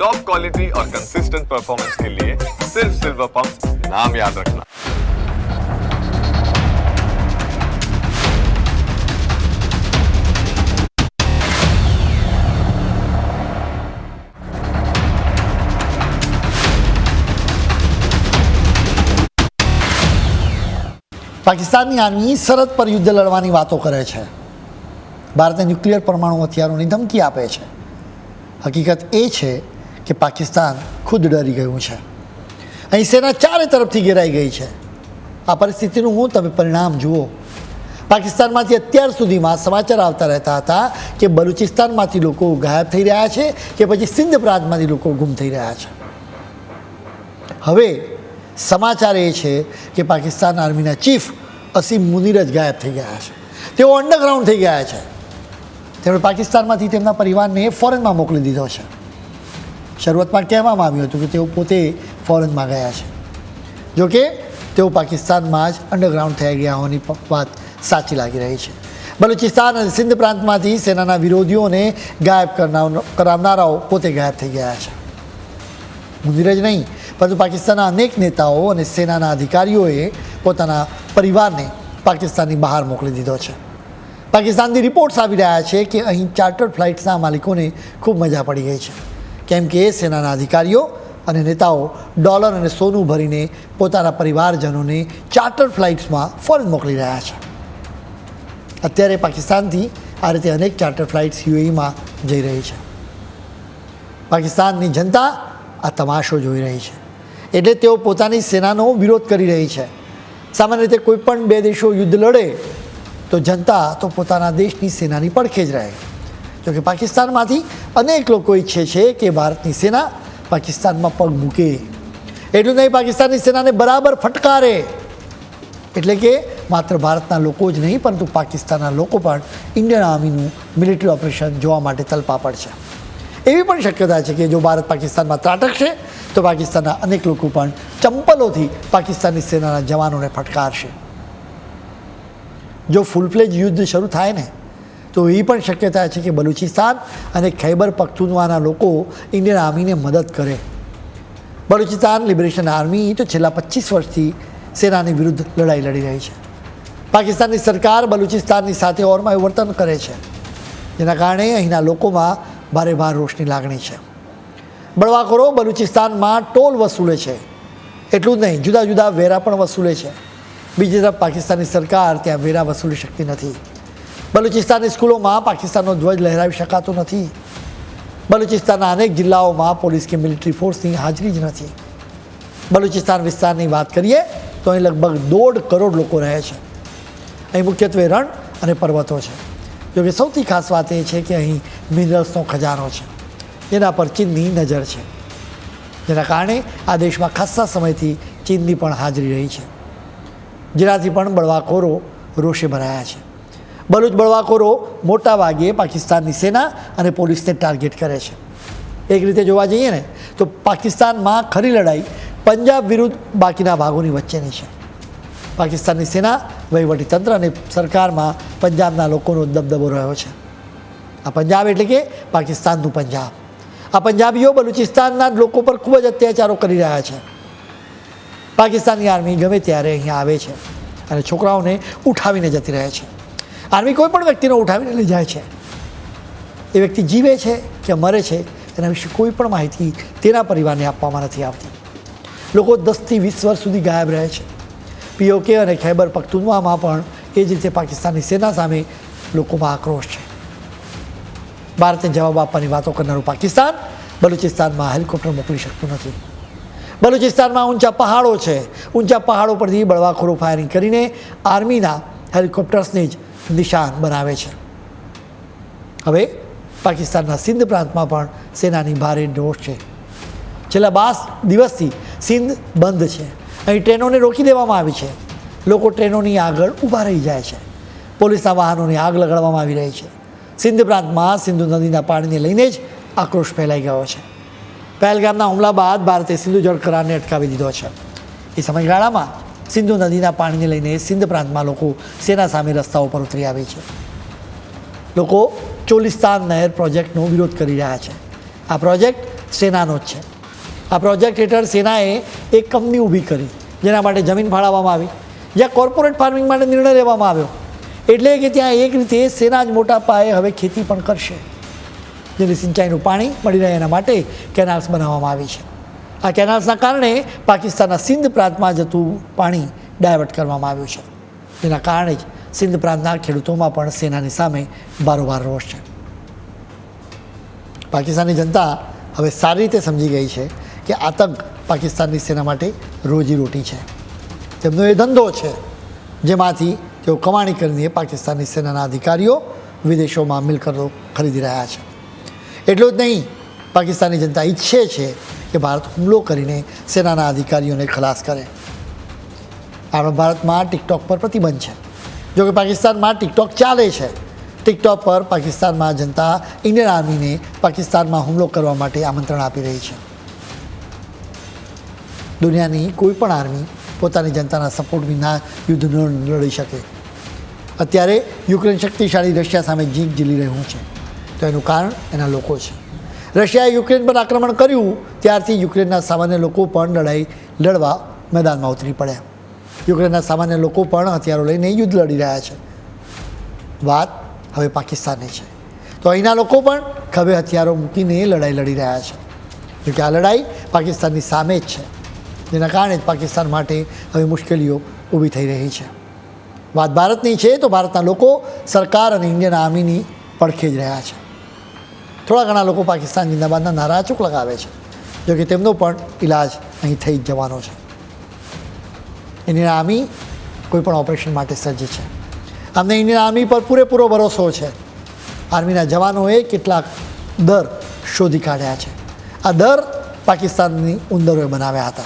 Top quality और consistent performance के लिए सिर्फ सिल्वर पंप नाम याद रखना પાકિસ્તાનની આર્મી સરહદ પર યુદ્ધ લડવાની વાતો કરે છે ભારતને ન્યુક્લિયર પરમાણુ હથિયારોની ધમકી આપે છે હકીકત એ છે કે પાકિસ્તાન ખુદ ડરી ગયું છે. અહીં સેના ચારે તરફથી ઘેરાઈ ગઈ છે. આ પરિસ્થિતિનું હું તમે પરિણામ જુઓ. પાકિસ્તાનમાંથી અત્યાર સુધીમાં સમાચાર આવતા રહેતા હતા કે બલુચિસ્તાનમાંથી લોકો ગાયબ થઈ રહ્યા છે કે પછી સિંધ પ્રાંતમાંથી લોકો ગુમ થઈ રહ્યા છે. હવે સમાચાર એ છે કે પાકિસ્તાન આર્મીના ચીફ અસીમ મુનીર જ ગાયબ થઈ ગયા છે. તેઓ અંડરગ્રાઉન્ડ થઈ ગયા છે. તેમણે પાકિસ્તાનમાંથી તેમના પરિવારને ફોરેનમાં મોકલી દીધો છે. શરૂઆતમાં કહેવામાં આવ્યું હતું કે તેઓ પોતે ફોરેનમાં ગયા છે. જોકે તેઓ પાકિસ્તાનમાં જ અંડરગ્રાઉન્ડ થઈ ગયા હોવાની વાત સાચી લાગી રહી છે. બલુચિસ્તાન અને સિંધ પ્રાંતમાંથી સેનાના વિરોધીઓને ગાયબ કરાવનારાઓ પોતે ગાયબ થઈ ગયા છે. મુનીર જ નહીં, પરંતુ પાકિસ્તાનના અનેક નેતાઓ અને સેનાના અધિકારીઓએ પોતાના પરિવારને પાકિસ્તાનની બહાર મોકલી દીધો છે. પાકિસ્તાનથી રિપોર્ટ્સ આવી રહ્યા છે કે અહીં ચાર્ટર્ડ ફ્લાઇટ્સના માલિકોને ખૂબ મજા પડી ગઈ છે. કેમ કે સેનાના અધિકારીઓ અને નેતાઓ ડોલર અને સોનું ભરીને પોતાના પરિવારજનોને ચાર્ટર ફ્લાઇટ્સમાં ફોરેન મોકલી રહ્યા છે. અત્યારે પાકિસ્તાનથી આ રીતે અનેક ચાર્ટર ફ્લાઇટ્સ યુએઈમાં જઈ રહી છે. પાકિસ્તાનની જનતા આ તમાશો જોઈ રહી છે. એટલે તેઓ પોતાની સેનાનો વિરોધ કરી રહી છે. સામાન્ય રીતે કોઈ પણ બે દેશો યુદ્ધ લડે તો જનતા તો પોતાના દેશની સેનાની પડખે જ રહે. જોકે પાકિસ્તાનમાંથી અનેક લોકો ઈચ્છે છે કે ભારતની સેના પાકિસ્તાનમાં પગ મૂકે. એટલું નહીં, પાકિસ્તાનની સેનાને બરાબર ફટકારે. એટલે કે માત્ર ભારતના લોકો જ નહીં, પરંતુ પાકિસ્તાનના લોકો પણ ઇન્ડિયન આર્મીનું મિલિટરી ઓપરેશન જોવા માટે તલપાપડ છે. એવી પણ શક્યતા છે કે જો ભારત પાકિસ્તાનમાં ત્રાટકશે તો પાકિસ્તાનના અનેક લોકો પણ ચંપલોથી પાકિસ્તાની સેનાના જવાનોને ફટકારશે. જો ફૂલ ફ્લેજ યુદ્ધ શરૂ થાય ને તો એ પણ શક્યતા છે કે બલુચિસ્તાન અને ખૈબર પખ્તુનવાના લોકો ઇન્ડિયન આર્મીને મદદ કરે. બલુચિસ્તાન લિબરેશન આર્મી તો છેલ્લા પચીસ વર્ષથી સેનાની વિરુદ્ધ લડાઈ લડી રહી છે. પાકિસ્તાનની સરકાર બલુચિસ્તાનની સાથે ઓરમાં વર્તન કરે છે, જેના કારણે અહીંના લોકોમાં ભારે ભાર રોષની લાગણી છે. બળવાખોરો બલુચિસ્તાનમાં ટોલ વસૂલે છે. એટલું જ નહીં, જુદા જુદા વેરા પણ વસૂલે છે. બીજી તરફ પાકિસ્તાનની સરકાર ત્યાં વેરા વસૂલી શકતી નથી. બલુચિસ્તાનની સ્કૂલોમાં પાકિસ્તાનનો ધ્વજ લહેરાવી શકાતો નથી બલુચિસ્તાનના અનેક જિલ્લાઓમાં પોલીસ કે મિલિટરી ફોર્સની હાજરી જ નથી બલુચિસ્તાન વિસ્તારની વાત કરીએ તો અહીં લગભગ દોઢ કરોડ લોકો રહે છે અહીં મુખ્યત્વે રણ અને પર્વતો છે જોકે સૌથી ખાસ વાત એ છે કે અહીં મિનરલ્સનો ખજાનો છે જેના પર ચીનની નજર છે જેના કારણે આ દેશમાં ખાસ્સા સમયથી ચીનની પણ હાજરી રહી છે જેનાથી પણ બળવાખોરો રોષે ભરાયા છે બલુચ બળવાખોરો મોટા ભાગે પાકિસ્તાનની સેના અને પોલીસને ટાર્ગેટ કરે છે. એક રીતે જોવા જઈએ ને, તો પાકિસ્તાનમાં ખરી લડાઈ પંજાબ વિરુદ્ધ બાકીના ભાગોની વચ્ચેની છે. પાકિસ્તાનની સેના વહીવટીતંત્ર અને સરકારમાં પંજાબના લોકોનો દબદબો રહ્યો છે. આ પંજાબ એટલે કે પાકિસ્તાનનું પંજાબ. આ પંજાબીઓ બલુચિસ્તાનના લોકો પર ખૂબ જ અત્યાચારો કરી રહ્યા છે. પાકિસ્તાનની આર્મી ગમે ત્યારે અહીંયા આવે છે અને છોકરાઓને ઉઠાવીને જતી રહે છે. આર્મી કોઈ પણ વ્યક્તિને ઉઠાવીને લઈ જાય છે. એ વ્યક્તિ જીવે છે કે મરે છે એના વિશે કોઈ પણ માહિતી તેના પરિવારને આપવામાં નથી આવતી. લોકો દસથી વીસ વર્ષ સુધી ગાયબ રહે છે. પીઓકે અને ખૈબર પખ્તુનવામાં પણ એ જ રીતે પાકિસ્તાનની સેના સામે લોકોમાં આક્રોશ છે. ભારતને જવાબ આપવાની વાતો કરનારું પાકિસ્તાન બલુચિસ્તાનમાં હેલિકોપ્ટર મોકલી શકતું નથી. બલુચિસ્તાનમાં ઊંચા પહાડો છે. ઊંચા પહાડો પરથી બળવાખોરો ફાયરિંગ કરીને આર્મીના હેલિકોપ્ટર્સને જ નિશાન બનાવે છે. હવે પાકિસ્તાનના સિંધ પ્રાંતમાં પણ સેનાની ભારે ઢોષ છે. છેલ્લા બાર દિવસથી સિંધ બંધ છે. અહીં ટ્રેનોને રોકી દેવામાં આવી છે. લોકો ટ્રેનોની આગળ ઊભા રહી જાય છે. પોલીસના વાહનોને આગ લગાડવામાં આવી રહી છે. સિંધ પ્રાંતમાં સિંધુ નદીના પાણીને લઈને જ આક્રોશ ફેલાઈ ગયો છે. પહેલગામના હુમલા બાદ ભારતે સિંધુ જળ કરારને અટકાવી દીધો છે. એ સમયગાળામાં સિંધુ નદીના પાણીને લઈને સિંધ પ્રાંતમાં લોકો સેના સામે રસ્તાઓ પર ઉતરી આવે છે. લોકો ચોલિસ્તાન નહેર પ્રોજેક્ટનો વિરોધ કરી રહ્યા છે. આ પ્રોજેક્ટ સેનાનો જ છે. આ પ્રોજેક્ટ હેઠળ સેનાએ એક કંપની ઊભી કરી, જેના માટે જમીન ફાળવવામાં આવી, જ્યાં કોર્પોરેટ ફાર્મિંગ માટે નિર્ણય લેવામાં આવ્યો. એટલે કે ત્યાં એક રીતે સેના જ મોટા પાયે હવે ખેતી પણ કરશે. જેની સિંચાઈનું પાણી મળી રહે એના માટે કેનાલ્સ બનાવવામાં આવી છે. આ કેનાલ્સના કારણે પાકિસ્તાનના સિંધ પ્રાંતમાં જતું પાણી ડાયવર્ટ કરવામાં આવ્યું છે. જેના કારણે જ સિંધ પ્રાંતના ખેડૂતોમાં પણ સેનાની સામે બારોબાર રોષ છે. પાકિસ્તાનની જનતા હવે સારી રીતે સમજી ગઈ છે કે આતંક પાકિસ્તાનની સેના માટે રોજીરોટી છે. તેમનો એ ધંધો છે જેમાંથી તેઓ કમાણી કરીને પાકિસ્તાનની સેનાના અધિકારીઓ વિદેશોમાં મિલકતો ખરીદી રહ્યા છે. એટલું જ નહીં, પાકિસ્તાનની જનતા ઈચ્છે છે કે ભારત હુમલો કરીને સેનાના અધિકારીઓને ખલાસ કરે. આપણા ભારતમાં ટિકટોક પર પ્રતિબંધ છે. જોકે પાકિસ્તાનમાં ટિકટોક ચાલે છે. ટિકટોક પર પાકિસ્તાનમાં જનતા ઇન્ડિયન આર્મીને પાકિસ્તાનમાં હુમલો કરવા માટે આમંત્રણ આપી રહી છે. દુનિયાની કોઈ પણ આર્મી પોતાની જનતાના સપોર્ટ વિના યુદ્ધ ન લડી શકે. અત્યારે યુક્રેન શક્તિશાળી રશિયા સામે જીત ઝીલી રહ્યું છે. તો એનું કારણ એના લોકો છે. રશિયાએ યુક્રેન પર આક્રમણ કર્યું, ત્યારથી યુક્રેનના સામાન્ય લોકો પણ લડાઈ લડવા મેદાનમાં ઉતરી પડ્યા. યુક્રેનના સામાન્ય લોકો પણ હથિયારો લઈને યુદ્ધ લડી રહ્યા છે. વાત હવે પાકિસ્તાનની છે. તો અહીંના લોકો પણ ખભે હથિયારો મૂકીને લડાઈ લડી રહ્યા છે. જોકે આ લડાઈ પાકિસ્તાનની સામે જ છે. જેના કારણે જ પાકિસ્તાન માટે હવે મુશ્કેલીઓ ઊભી થઈ રહી છે. વાત ભારતની છે તો ભારતના લોકો સરકાર અને ઇન્ડિયન આર્મીની પડખે જ રહ્યા છે. થોડા ઘણા લોકો પાકિસ્તાન જિંદાબાદના નારા અચૂક લગાવે છે. જોકે તેમનો પણ ઈલાજ અહીં થઈ જ જવાનો છે. ઇન્ડિયન આર્મી કોઈ પણ ઓપરેશન માટે સજ્જ છે. અમને ઇન્ડિયન આર્મી પર પૂરેપૂરો ભરોસો છે. આર્મીના જવાનોએ કેટલાક દર શોધી કાઢ્યા છે. આ દર પાકિસ્તાનની ઉંદરોએ બનાવ્યા હતા.